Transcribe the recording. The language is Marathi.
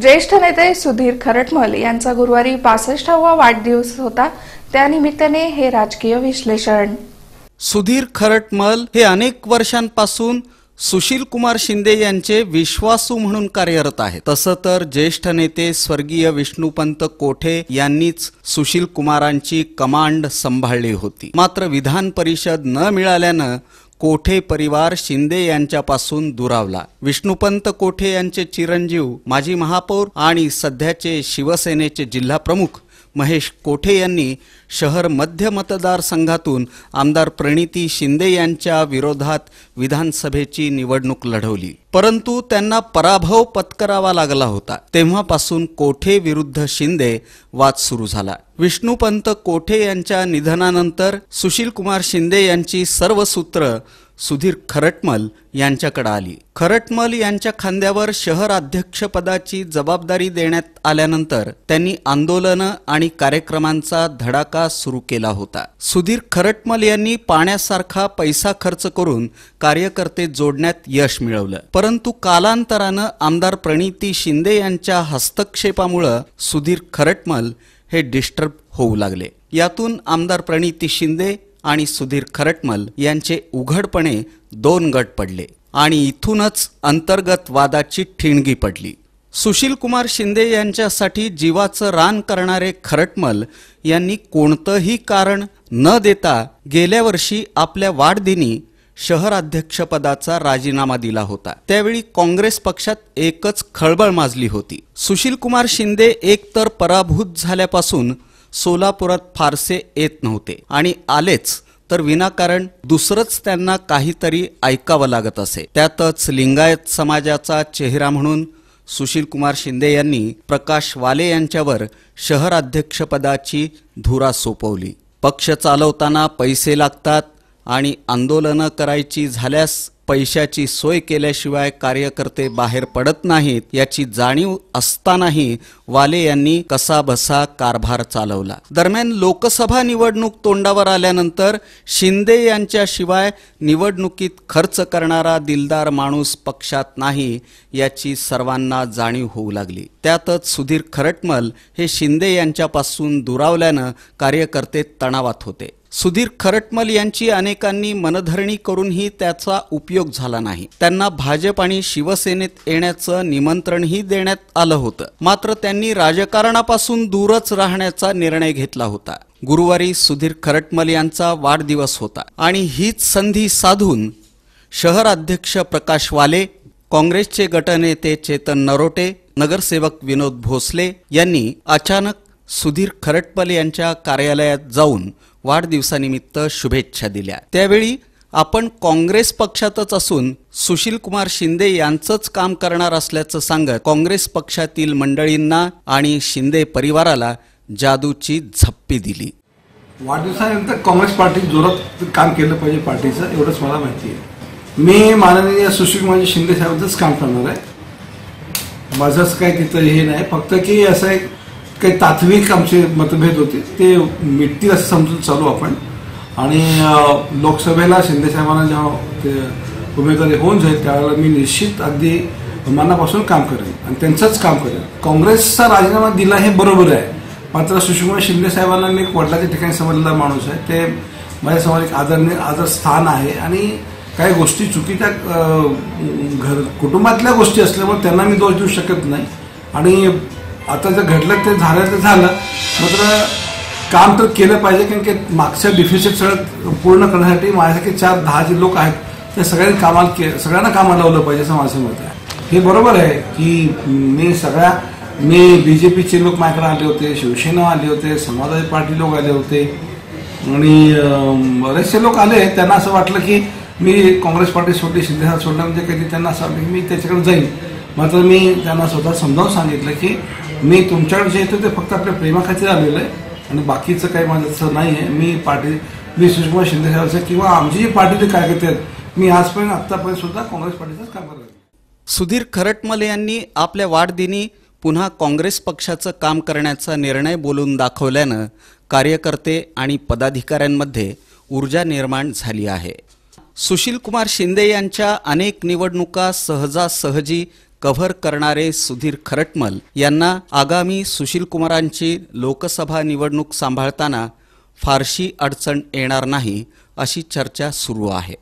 ज्येष्ठ नेते सुधीर खरटमल यांचा गुरुवारी पासष्टावा वाढदिवस होता. त्यानिमित्ताने हे राजकीय विश्लेषण. सुधीर खरटमल हे अनेक वर्षांपासून सुशील कुमार शिंदे यांचे विश्वासू म्हणून कार्यरत आहेत. तसं तर ज्येष्ठ नेते स्वर्गीय विष्णुपंत कोठे यांनीच सुशील कुमारांची कमांड सांभाळली होती. मात्र विधान परिषद न मिळाल्यानं कोठे परिवार शिंदे यांच्यापासून दुरावला? विष्णुपंत कोठे यांचे चिरंजीव माजी महापौर आणि सध्याचे शिवसेनेचे जिल्हा प्रमुख महेश कोठे यांनी शहर मध्य मतदारसंघातून आमदार प्रणिती शिंदे यांच्या विरोधात विधानसभेची निवडणूक लढवली. परंतु त्यांना पराभव पत्करावा लागला होता. तेव्हापासून कोठे विरुद्ध शिंदे वाद सुरू झाला. विष्णुपंत कोठे यांच्या निधनानंतर सुशीलकुमार शिंदे यांची सर्व सूत्र सुधीर खरटमल यांच्याकडे आली. खरटमल यांच्या खांद्यावर शहर अध्यक्षपदाची जबाबदारी देण्यात आल्यानंतर त्यांनी आंदोलनं आणि कार्यक्रमांचा धडाका सुरू केला होता. सुधीर खरटमल यांनी पाण्यासारखा पैसा खर्च करून कार्यकर्ते जोडण्यात यश मिळवलं. परंतु कालांतरानं आमदार प्रणिती शिंदे यांच्या हस्तक्षेपामुळं सुधीर खरटमल हे डिस्टर्ब होऊ लागले. यातून आमदार प्रणिती शिंदे आणि सुधीर खरटमल यांचे उघडपणे दोन गट पडले आणि इथूनच अंतर्गत वादाची ठिणगी पडली. सुशीलकुमार शिंदे यांच्यासाठी जीवाचं रान करणारे खरटमल यांनी कोणतंही कारण न देता गेल्या वर्षी आपल्या वाढदिनी शहराध्यक्षपदाचा राजीनामा दिला होता. त्यावेळी काँग्रेस पक्षात एकच खळबळ माजली होती. सुशीलकुमार शिंदे एकतर पराभूत झाल्यापासून सोलापुरात फारसे येत नव्हते. आणि आलेच तर विनाकारण दुसरंच त्यांना काहीतरी ऐकावं लागत असे. त्यातच लिंगायत समाजाचा चेहरा म्हणून सुशील कुमार शिंदे यांनी प्रकाश वाले यांच्यावर शहराध्यक्षपदाची धुरा सोपवली. पक्ष चालवताना पैसे लागतात आणि आंदोलनं करायची झाल्यास पैशाची सोय केल्याशिवाय कार्यकर्ते बाहेर पडत नाहीत याची जाणीव असतानाही वाले यांनी कसाबसा कारभार चालवला. दरम्यान लोकसभा निवडणूक तोंडावर आल्यानंतर शिंदे यांच्याशिवाय निवडणुकीत खर्च करणारा दिलदार माणूस पक्षात नाही याची सर्वांना जाणीव होऊ लागली. त्यातच सुधीर खरटमल हे शिंदे यांच्यापासून दुरावल्यानं कार्यकर्ते तणावात होते. सुधीर खरटमल यांची अनेकांनी मनधरणी करूनही त्याचा उपयोग झाला नाही. त्यांना भाजप आणि शिवसेनेत येण्याचं निमंत्रणही देण्यात आलं होतं. मात्र त्यांनी राजकारणापासून दूरच राहण्याचा निर्णय घेतला होता. गुरुवारी सुधीर खरटमल यांचा वाढदिवस होता आणि हीच संधी साधून शहर अध्यक्ष प्रकाश वाले काँग्रेसचे गटनेते चेतन नरोटे नगरसेवक विनोद भोसले यांनी अचानक सुधीर खरटपल यांच्या कार्यालयात जाऊन वाढदिवसानिमित्त शुभेच्छा दिल्या. त्यावेळी आपण काँग्रेस पक्षातच असून सुशील कुमार शिंदे यांचंच काम करणार असल्याचं सांगत काँग्रेस पक्षातील मंडळींना आणि शिंदे परिवाराला जादूची झप्पी दिली. वाढदिवसानंतर काँग्रेस पार्टी जोरात काम केलं पाहिजे पार्टीचं एवढंच मला माहिती आहे. मी माननीय सुशील कुमार शिंदे साहेबांचंच काम करणार आहे. माझंच काही तिथं हे नाही फक्त की असं एक काही तात्विक आमचे मतभेद होते. ते मिटतील असं समजून चालू आपण. आणि लोकसभेला शिंदे साहेबांना जेव्हा ते उमेदवारी होऊन जाईल त्यावेळेला मी निश्चित अगदी मनापासून काम करेन आणि त्यांचंच काम करेन. काँग्रेसचा राजीनामा दिला हे बरोबर आहे. मात्र सुषमा शिंदे साहेबांना मी वडिलाच्या ठिकाणी समजलेला माणूस आहे. ते माझ्यासमोर एक आदरणीय आदर स्थान आहे. आणि काही गोष्टी चुकीच्या घर कुटुंबातल्या गोष्टी असल्यामुळे त्यांना मी दोष देऊ शकत नाही. आणि आता जर घडलं ते झालं तर झालं. मात्र काम तर केलं पाहिजे कारण की मागच्या डिफिसिट सगळं पूर्ण करण्यासाठी माझ्यासारखे चार दहा जे लोक आहेत ते सगळ्यांनी कामाला के सगळ्यांना कामाला लावलं पाहिजे असं माझं मत आहे. हे बरोबर आहे की मी सगळ्या मी बी जे पीचे लोक माझ्याकडे आले होते शिवसेना आले होते समाजवादी पार्टी लोक आले होते. आणि बरेचसे लोक आले त्यांना असं वाटलं की मी काँग्रेस पार्टी सोडली शिंदे सोडलं म्हणजे कधी त्यांना असं वाटलं की मी त्याच्याकडे जाईन. मात्र मी त्यांना स्वतः समजावून सांगितलं की मी तुमच्याकडे जे येतो ते फक्त आपल्या प्रेमाखातीर आलेलं आहे. आणि बाकीचं काही माझं असं नाही आहे. मी पार्टी मी सुषमा शिंदे साहेबांचं किंवा आमची जी पार्टीचे कार्यकर्ते आहेत मी आजपर्यंत आत्तापर्यंत सुद्धा काँग्रेस पार्टीचंच काम करत सुधीर खरटमले यांनी आपल्या वाढदिनी पुन्हा काँग्रेस पक्षाचं काम करण्याचा निर्णय बोलून दाखवल्यानं कार्यकर्ते आणि पदाधिकाऱ्यांमध्ये ऊर्जा निर्माण झाली आहे. सुशीलकुमार शिंदे यांच्या अनेक निवडणुका सहजासहजी कव्हर करणारे सुधीर खरटमल यांना आगामी सुशीलकुमारांची लोकसभा निवडणूक सांभाळताना फारशी अडचण येणार नाही अशी चर्चा सुरू आहे.